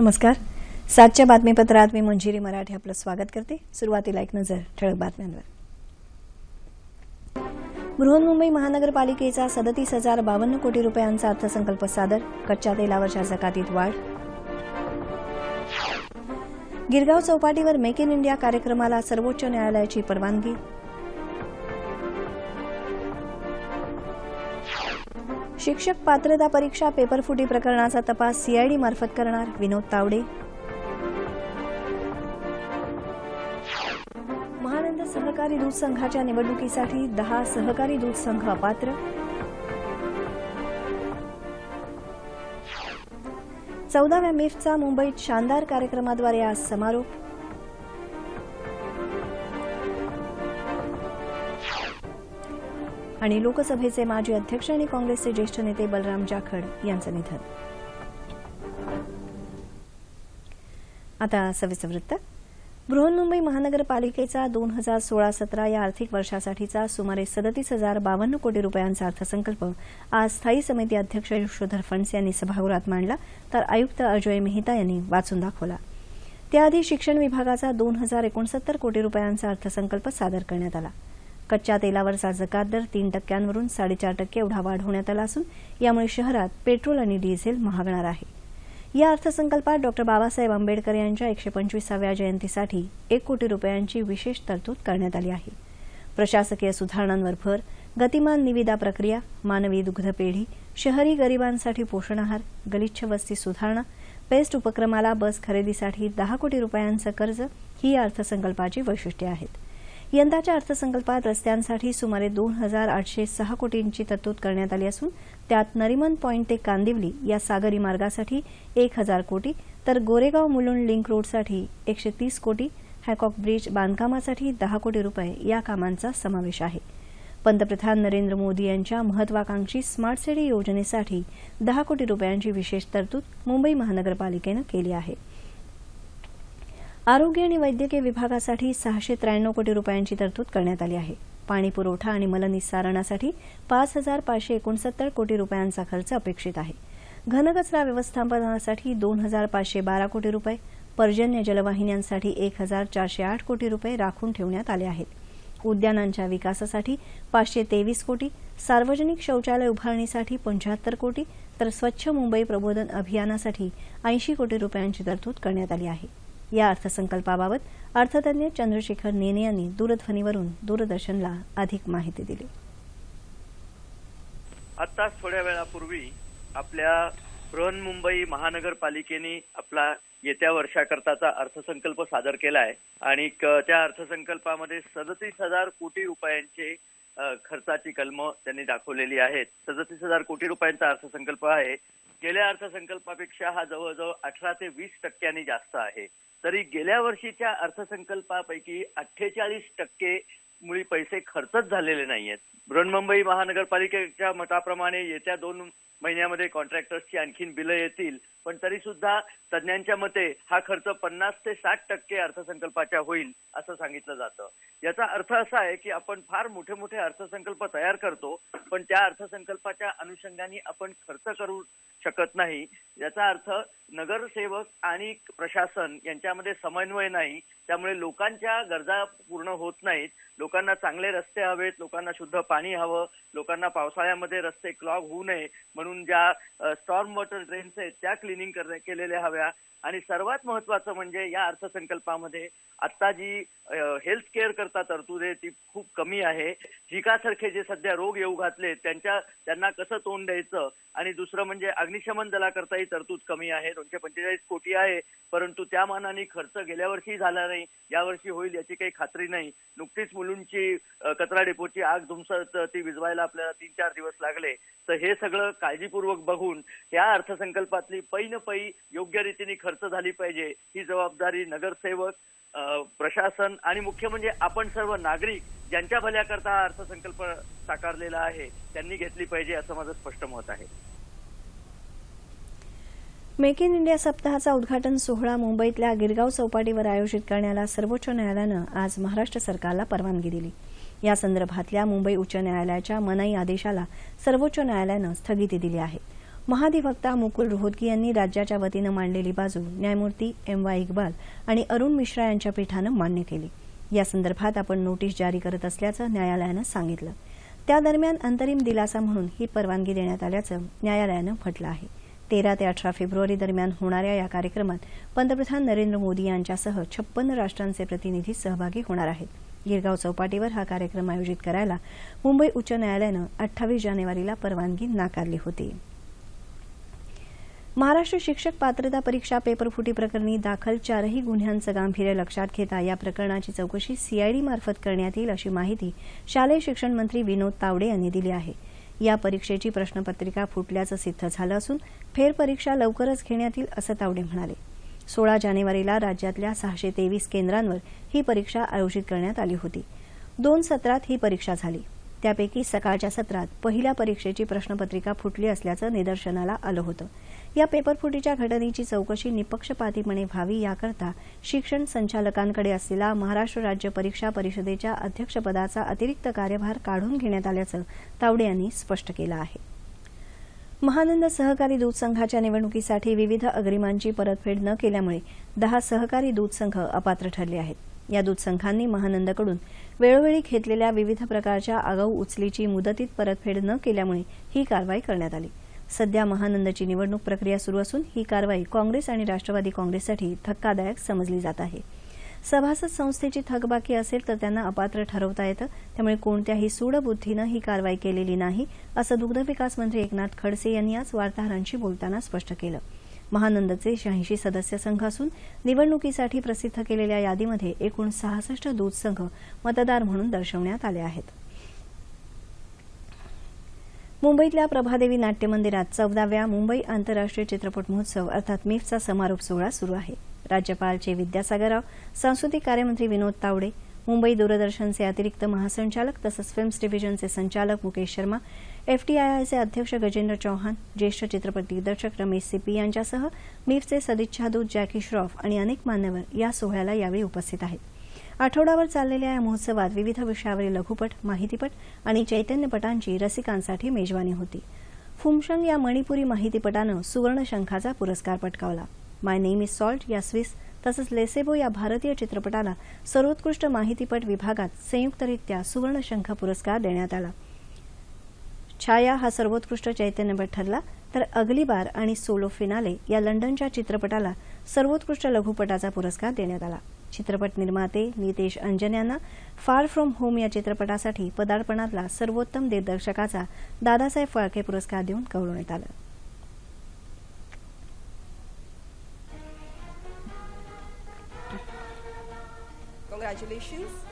नमस्कार. सातच्या बातमीपत्रात मी मंजिरी मराठी आपलं स्वागत करते. सुरुवातीला एक नजर ठळक बातम्यांवर. बृहन्मुंबई महानगरपालिकेचा सदतीस हजार बावन्न कोटी रुपयांचा अर्थसंकल्प सादर. कच्च्या तेलावरच्या जकातीत वाढ. गिरगाव चौपाटीवर मेक इन इंडिया कार्यक्रमाला सर्वोच्च न्यायालयाची परवानगी. शिक्षक पात्रता परीक्षा पेपरफुटी प्रकरणाचा तपास सीआयडी मार्फत करणार विनोद तावडे. महानंद सहकारी दूध संघाच्या निवडणुकीसाठी दहा सहकारी दूध संघ अपात्र. चौदाव्या मिफ्टचा मुंबईत शानदार कार्यक्रमाद्वारे आज समारोप. आणि लोकसभेचे माजी अध्यक्ष आणि काँग्रेसचे ज्येष्ठ नेते बलराम जाखड यांचं निधन. आता सविस्तर वृत्त. बृहन्मुंबई महानगरपालिकेचा दोन हजार सोळा सतरा या आर्थिक वर्षासाठीचा सुमारे सदतीस हजार बावन्न कोटी रुपयांचा अर्थसंकल्प आज स्थायी समिती अध्यक्ष यशोधर फणस यांनी सभागृहात मांडला तर आयुक्त अजय मेहता यांनी वाचून दाखवला. त्याआधी शिक्षण विभागाचा दोन हजार एकोणसत्तर कोटी रुपयांचा अर्थसंकल्प सादर करण्यात आला. कच्च्या तेलावरचा जकात दर तीन टक्क्यांवरून साडेचार टक्के एवढा वाढवण्यात आला असून यामुळे शहरात पेट्रोल आणि डिझेल महागणार आहे. या अर्थसंकल्पात डॉक्टर बाबासाहेब आंबेडकर यांच्या एकशे पंचवीसाव्या जयंतीसाठी एक कोटी रुपयांची विशेष तरतूद करण्यात आली आहे. प्रशासकीय सुधारणांवर भर गतिमान निविदा प्रक्रिया मानवी दुग्ध पेढी शहरी गरिबांसाठी पोषण आहार गलिच्छ वस्ती सुधारणा पेस्ट उपक्रमाला बस खरेदीसाठी दहा कोटी रुपयांचं कर्ज ही या अर्थसंकल्पाची वैशिष्ट्ये आहेत. यंदाच्या अर्थसंकल्पात रस्त्यांसाठी सुमारे दोन हजार आठशे सहा कोटींची तरतूद करण्यात आली असून त्यात नरिमन पॉईंट ते कांदिवली या सागरी मार्गासाठी एक हजार कोटी तर गोरेगाव मुलुंड लिंक रोडसाठी एकशे तीस कोटी हॅकॉक ब्रिज बांधकामासाठी दहा कोटी रुपये या कामांचा समावेश आहे. पंतप्रधान नरेंद्र मोदी यांच्या महत्वाकांक्षी स्मार्ट सिटी योजनेसाठी दहा कोटी रुपयांची विशेष तरतूद मुंबई महानगरपालिकेनं केली आहे. आरोग्य आणि वैद्यकीय विभागासाठी सहाशे त्र्याण्णव कोटी रुपयांची तरतूद करण्यात आली आहे. पाणी पुरवठा आणि मलनिस्सारणासाठी पाच हजार पाचशे एकोणसत्तर कोटी रुपयांचा खर्च अपेक्षित आहे. घनकचरा व्यवस्थापनासाठी दोन हजार पाचशे बारा कोटी रुपये पर्जन्य जलवाहिन्यांसाठी एक हजार चारशे आठ कोटी रुपये राखून ठेवण्यात आले आहेत. उद्यानांच्या विकासासाठी पाचशे तेवीस कोटी सार्वजनिक शौचालय उभारणीसाठी पंच्याहत्तर कोटी तर स्वच्छ मुंबई प्रबोधन अभियानासाठी ऐंशी कोटी रुपयांची तरतूद करण्यात आली आहे. या अर्थसंकल्पाबाबत अर्थतज्ञ चंद्रशेखर नेने यांनी दूरध्वनीवरून दूरदर्शनला अधिक माहिती दिली. आताच थोड्या वेळापूर्वी आपल्या बृहन्मुंबई महानगरपालिकेने आपला येत्या वर्षाकरताचा अर्थसंकल्प सादर केला आहे आणि त्या अर्थसंकल्पामध्ये सदतीस हजार कोटी रुपयांचे खर्चाची कलम त्यांनी दाखवलेली आहेत. सदतीस हजार कोटी रुपयांचा अर्थसंकल्प आहे. गेल्या अर्थसंकल्पापेक्षा हा जवळजवळ अठरा ते वीस टक्क्यांनी जास्त आहे. तरी गेल्या वर्षीच्या अर्थसंकल्पापैकी अठ्ठेचाळीस टक्के मुळी पैसे खर्चच झालेले नाहीयेत. बृहन्मुंबई महानगरपालिकेच्या मताप्रमाणे येत्या दोन महिन्यामध्ये कॉन्ट्रॅक्टर्सची आणखीन बिलं येतील. पण तरी सुद्धा तज्ज्ञांच्या मते हा खर्च पन्नास ते साठ टक्के अर्थसंकल्पाच्या होईल असं सांगितलं जातं. याचा अर्थ असा आहे की आपण फार मोठे मोठे अर्थसंकल्प तयार करतो पण त्या अर्थसंकल्पाच्या अनुषंगाने आपण खर्च करू शकत नाही. याचा अर्थ नगरसेवक आणि प्रशासन यांच्यामध्ये समन्वय नाही. त्यामुळे लोकांच्या गरजा पूर्ण होत नाहीत. लोकांना चांगले रस्ते हवेत लोकांना शुद्ध पाणी हवं लोकांना पावसाळ्यामध्ये रस्ते क्लॉग होऊ नये म्हणून ज्या स्टॉर्म वॉटर ड्रेन्स आहेत त्या क्लिनिंग केलेल्या हव्या. आणि सर्वात महत्वाचं म्हणजे या अर्थसंकल्पामध्ये आता जी हेल्थ केअर करता तरतूद आहे ती खूप कमी आहे. झिकासारखे जे सध्या रोग येऊ घातले त्यांच्या त्यांना कसं तोंड द्यायचं? आणि दुसरं म्हणजे अग्निशमन दलाकरताही तरतूद कमी आहे. दोनशे पंचेचाळीस कोटी आहे. परंतु त्या मानाने खर्च गेल्या वर्षी झाला नाही. यावर्षी होईल याची काही खात्री नाही. नुकतीच मुलूंची कचरा डेपोची आग धुमसत ती विझवायला आपल्याला तीन चार दिवस लागले. तर हे सगळं काळजीपूर्वक बघून या अर्थसंकल्पातली पै न पै योग्य रीतीने खर्च झाली पाहिजे ही जबाबदारी नगरसेवक प्रशासन आणि मुख्य म्हणजे आपण सर्व नागरिक ज्यांच्या भल्याकरता हा अर्थसंकल्प साकारलेला आहे त्यांनी घेतली पाहिजे असं माझं स्पष्ट मत आहे. मेक इन इंडिया सप्ताहाचा उद्घाटन सोहळा मुंबईतल्या गिरगाव चौपाटीवर आयोजित करण्याला सर्वोच्च न्यायालयानं आज महाराष्ट्र सरकारला परवानगी दिली. या संदर्भातल्या मुंबई उच्च न्यायालयाच्या मनाई आदेशाला सर्वोच्च न्यायालयानं स्थगिती दिली आहे. महाधिवक्ता मुकुल रोहतगी यांनी राज्याच्या वतीनं मांडलेली बाजू न्यायमूर्ती एम वाय इक्बाल आणि अरुण मिश्रा यांच्या पीठानं मान्य केली. या संदर्भात आपण नोटीस जारी करत असल्याचं न्यायालयानं सांगितलं. त्या दरम्यान अंतरिम दिलासा म्हणून ही परवानगी देण्यात आल्याचं न्यायालयानं म्हटलं आहे. तेरा ते अठरा फेब्रुवारी दरम्यान होणाऱ्या या कार्यक्रमात पंतप्रधान नरेंद्र मोदी यांच्यासह छप्पन्न राष्ट्रांचे प्रतिनिधी सहभागी होणार आहेत. गिरगाव चौपाटीवर हा कार्यक्रम आयोजित करायला मुंबई उच्च न्यायालयानं अठ्ठावीस जानेवारीला परवानगी नाकारली होती. महाराष्ट्र शिक्षक पात्रता परीक्षा पेपरफुटी प्रकरणी दाखल चारही गुन्ह्यांचं गांभीर्य लक्षात घेता या प्रकरणाची चौकशी सीआयडी मार्फत करण्यात येईल अशी माहिती शालेय शिक्षण मंत्री विनोद तावडे यांनी दिली आहे. या परीक्षेची प्रश्नपत्रिका फुटल्याचं सिद्ध झालं असून फेरपरीक्षा लवकरच घेण्यात येईल असं तावडे म्हणाले. सोळा जानेवारीला राज्यातल्या सहाशे तेवीस केंद्रांवर ही परीक्षा आयोजित करण्यात आली होती. दोन सत्रात ही परीक्षा झाली. त्यापैकी सकाळच्या सत्रात पहिल्या परीक्षेची प्रश्नपत्रिका फुटली असल्याचं निदर्शनाला आलं होतं. या पेपरफुटीच्या घटनेची चौकशी निपक्षपातीपणे व्हावी याकरता शिक्षण संचालकांकडे असलेला महाराष्ट्र राज्य परीक्षा परिषदेच्या अध्यक्षपदाचा अतिरिक्त कार्यभार काढून घेण्यात आल्याचं तावडे यांनी स्पष्ट केलं आहे. महानंद सहकारी दूध संघाच्या निवडणुकीसाठी विविध अग्रिमांची परतफेड न केल्यामुळे दहा सहकारी दूध संघ अपात्र ठरले आहेत. या दूध संघांनी महानंदकडून वेळोवेळी घेतलेल्या विविध प्रकारच्या आगाऊ उचलीची मुदतीत परतफेड न केल्यामुळे ही कारवाई करण्यात आली. सध्या महानंदची निवडणूक प्रक्रिया सुरू असून ही कारवाई काँग्रेस आणि राष्ट्रवादी काँग्रेससाठी धक्कादायक समजली जात आहे. सभासद संस्थेची थकबाकी असेल तर त्यांना अपात्र ठरवता येतं. त्यामुळे कोणत्याही सूडबुद्धीनं ही कारवाई केलेली नाही असं दुग्धविकास मंत्री एकनाथ खडसे यांनी आज वार्ताहरांशी बोलताना स्पष्ट केलं. महानंदचे शहाऐंशी सदस्य संघ असून निवडणुकीसाठी प्रसिद्ध केलेल्या यादीमध्ये एकूण सहासष्ट दूध संघ मतदार म्हणून दर्शवण्यात आले आहेत. मुंबईतल्या प्रभादेवी नाट्य मंदिरात चौदाव्या मुंबई आंतरराष्ट्रीय चित्रपट महोत्सव अर्थात मिफचा समारोप सोहळा सुरू आहे. राज्यपाल चे विद्यासागर राव सांस्कृतिक कार्यमंत्री विनोद तावडे मुंबई दूरदर्शनचे अतिरिक्त महासंचालक तसंच फिल्म्स डिव्हिजनचे संचालक मुकेश शर्मा एफटीआयआयचे अध्यक्ष गजेंद्र चौहान ज्येष्ठ चित्रपट दिग्दर्शक रमेश सिपी यांच्यासह मिफचे सदिच्छादूत जॅकी श्रॉफ आणि अनेक मान्यवर या सोहळ्याला यावेळी उपस्थित आहेत. आठवडावर चाललेल्या या महोत्सवात विविध विषयावरील लघुपट माहितीपट आणि चैतन्यपटांची रसिकांसाठी मेजवानी होती. फुमशंग या मणिपुरी माहितीपटानं सुवर्णशंखाचा पुरस्कार पटकावला. माय नेम इज सॉल्ट या स्विस तसंच लेसेबो या भारतीय चित्रपटाला सर्वोत्कृष्ट माहितीपट विभागात संयुक्तरित्या सुवर्णशंख पुरस्कार देण्यात आला. छाया हा सर्वोत्कृष्ट चैतन्यपट ठरला तर अगली बार आणि सोलो फिनाले या लंडनच्या चित्रपटाला सर्वोत्कृष्ट लघुपटाचा पुरस्कार देण्यात आला. चित्रपट निर्माते नितेश अंजन यांना फार फ्रॉम होम या चित्रपटासाठी पदार्पणातला सर्वोत्तम दिग्दर्शकाचा दादासाहेब फाळके पुरस्कार देऊन गौरवण्यात आलं. Congratulations.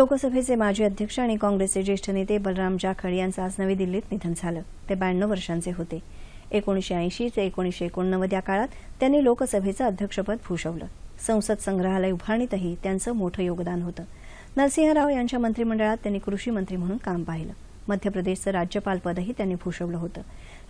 लोकसभेचे माजी अध्यक्ष आणि काँग्रेसचे ज्येष्ठ नेते बलराम जाखड यांचं आज नवी दिल्लीत निधन झालं. ते ब्याण्णव वर्षांचे होते. एकोणीशे ऐंशी ते एकोणीशे एकोणनव्वद या काळात त्यांनी लोकसभेचं अध्यक्षपद भूषवलं. संसद संग्रहालय उभारणीतही त्यांचं मोठं योगदान होतं. नरसिंह राव यांच्या मंत्रिमंडळात त्यांनी कृषी मंत्री म्हणून काम पाहिलं. मध्य प्रदेशचं राज्यपालपदही त्यांनी भूषवलं होतं.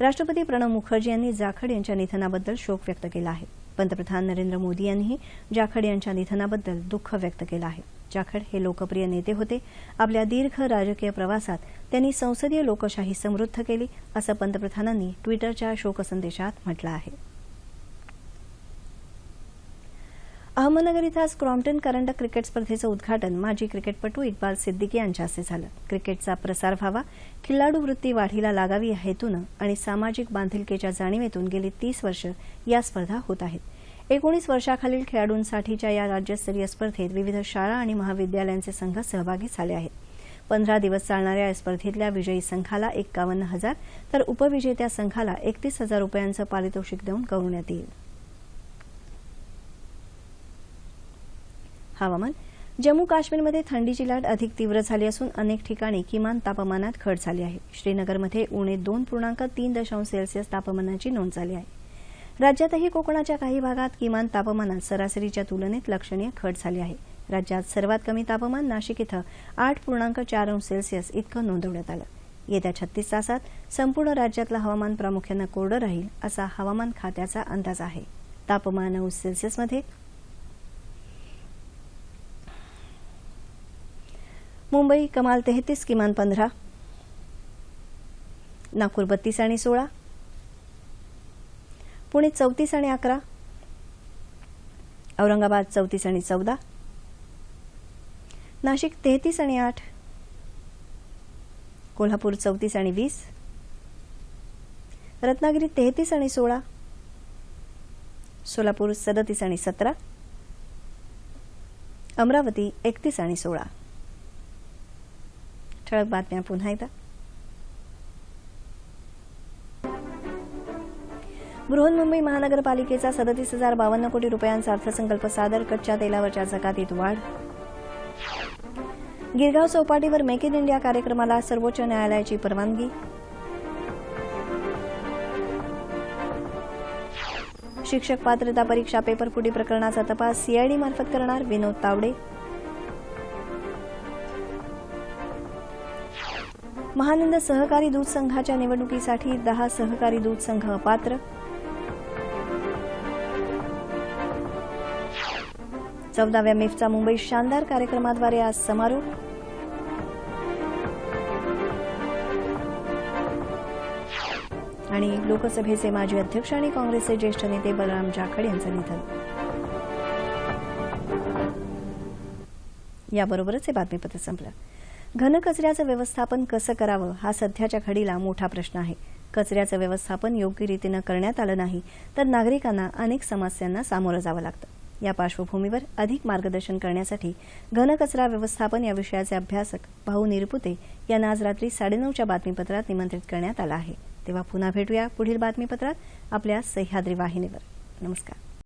राष्ट्रपती प्रणव मुखर्जी यांनी जाखड यांच्या निधनाबद्दल शोक व्यक्त केला आहे. पंतप्रधान नरेंद्र मोदी यांनीही जाखड यांच्या निधनाबद्दल दुःख व्यक्त केलं आहे. जाखड हे लोकप्रिय नेते होते. आपल्या दीर्घ राजकीय प्रवासात त्यांनी संसदीय लोकशाही समृद्ध केली असं पंतप्रधानांनी ट्विटरच्या शोकसंदेशात म्हटलं आहे. अहमदनगर इथं आज क्रॉम्प्टन करंडक क्रिकेट स्पर्धेचं उद्घाटन माजी क्रिकेटपटू इक्बाल सिद्दीकी यांच्या हस्ते झालं. क्रिकेटचा प्रसार व्हावा खिल्लाडू वृत्ती वाढीला लागावी या हेतूनं आणि सामाजिक बांधिलकीच्या जाणीवेतून गेली तीस वर्ष या स्पर्धा होत आहेत. एकोणीस वर्षाखालील खेळाडूंसाठीच्या या राज्यस्तरीय स्पर्धेत विविध शाळा आणि महाविद्यालयांचे संघ सहभागी झाले आहेत. पंधरा दिवस चालणाऱ्या या स्पर्धेतल्या विजयी संघाला एक्कावन्न हजार तर उपविजेत्या संघाला एकतीस हजार रुपयांचं पारितोषिक देऊन गौरवण्यात येईल. हवामान. जम्मू काश्मीरमध्ये थंडीची लाट अधिक तीव्र झाली असून अनेक ठिकाणी किमान तापमानात घट झाली आहे. श्रीनगरमध्ये उणे दोन पूर्णांक तीन दशांश सेल्सिअस तापमानाची नोंद झाली आहे. राज्यातही कोकणाच्या काही भागात किमान तापमानात सरासरीच्या तुलनेत लक्षणीय घट झाली आहे. राज्यात सर्वात कमी तापमान नाशिक इथं आठ पूर्णांक चार अंश सेल्सिअस इतकं नोंदवण्यात आलं. येत्या छत्तीस तासात संपूर्ण राज्यातलं हवामान प्रामुख्यानं कोरडं राहील असा हवामान खात्याचा अंदाज आहे. तापमान अंश सेल्सिअसमध्ये मुंबई कमाल तेहतीस किमान पंधरा नागपूर बत्तीस आणि सोळा पुणे चौतीस आणि अकरा. औरंगाबाद चौतीस आणि चौदा. नाशिक तेहतीस आणि आठ. कोल्हापूर चौतीस आणि वीस. रत्नागिरी तेहतीस आणि सोळा. सोलापूर सदतीस आणि सतरा. अमरावती एकतीस आणि सोळा. ठळक बातम्या पुन्हा एकदा. बृहन्मुंबई महानगरपालिकेचा सदतीस हजार बावन्न कोटी रुपयांचा अर्थसंकल्प सादर कच्च्या तेलावरच्या जकातीत वाढ. गिरगाव चौपाटीवर मेक इन इंडिया कार्यक्रमाला सर्वोच्च न्यायालयाची परवानगी. शिक्षक पात्रता परीक्षा पेपरफुटी प्रकरणाचा तपास सीआयडी मार्फत करणार विनोद तावडे. महानंद सहकारी दूध संघाच्या निवडणुकीसाठी दहा सहकारी दूध संघ अपात्र. चौदाव्या मिफचा मुंबई शानदार कार्यक्रमाद्वारे आज समारोप. आणि लोकसभेचे माजी अध्यक्ष आणि काँग्रेसचे ज्येष्ठ नेते बलराम जाखड यांचं निधन. याबरोबरच हे बातमीपत्र संपलं. घनकचऱ्याचं व्यवस्थापन कसं करावं हा सध्याच्या घडीला मोठा प्रश्न आहे. कचऱ्याचं व्यवस्थापन योग्य रीतीनं करण्यात आलं नाही तर नागरिकांना अनेक समस्यांना सामोरं जावं लागतं. या पार्श्वभूमीवर अधिक मार्गदर्शन करण्यासाठी घनकचरा व्यवस्थापन या विषयाचे अभ्यासक भाऊ निरपुते यांना आज रात्री साडेनऊच्या बातमीपत्रात निमंत्रित करण्यात आलं आहे. तेव्हा पुन्हा भेटूया पुढील बातमीपत्रात आपल्या सह्याद्री वाहिनीवर. नमस्कार.